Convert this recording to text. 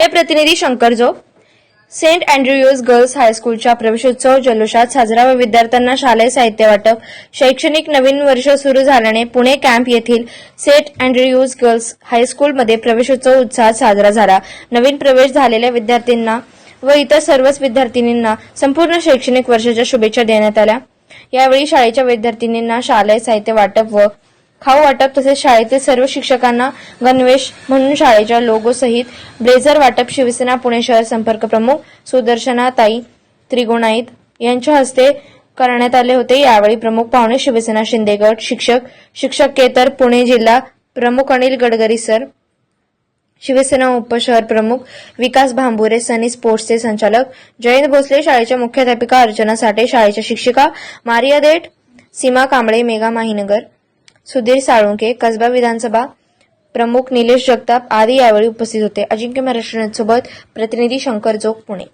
हे प्रतिनिधी Shankar Jog saint Andrews girls हायस्कूलच्या प्रवेशोत्सव जल्लोषात साजरा व विद्यार्थ्यांना शालेय साहित्य वाटप. शैक्षणिक नवीन वर्ष सुरू झाल्याने पुणे कॅम्प येथील सेंट अँड्र्यूज गर्ल्स हायस्कूलमध्ये प्रवेशोत्सव उत्साहात साजरा झाला. नवीन प्रवेश झालेल्या विद्यार्थ्यांना व इतर सर्वच विद्यार्थिनींना संपूर्ण शैक्षणिक वर्षाच्या शुभेच्छा देण्यात आल्या. यावेळी शाळेच्या विद्यार्थिनींना शालेय साहित्य वाटप व खाऊ वाटप तसेच शाळेतील सर्व शिक्षकांना गणवेश म्हणून शाळेच्या लोगो सहित ब्लेझर वाटप शिवसेना पुणे शहर संपर्क प्रमुख सुदर्शना ताई त्रिगुणाईत यांच्या हस्ते करण्यात आले होते. यावेळी प्रमुख पाहुणे शिवसेना शिंदे गट शिक्षक शिक्षकेतर पुणे जिल्हा प्रमुख अनिल गडकरी सर शिवसेना उपशहर प्रमुख विकास भांबुरे सनी स्पोर्ट्सचे संचालक जयंत भोसले शाळेच्या मुख्याध्यापिका अर्चना साठे शाळेच्या शिक्षिका मारिया देठ सीमा कांबळे मेघा माहीनगर सुधीर साळुंके कसबा विधानसभा प्रमुख निलेश जगताप आदी यावेळी उपस्थित होते. अजिंक्य महाराष्ट्र सोबत प्रतिनिधी शंकर जोग पुणे.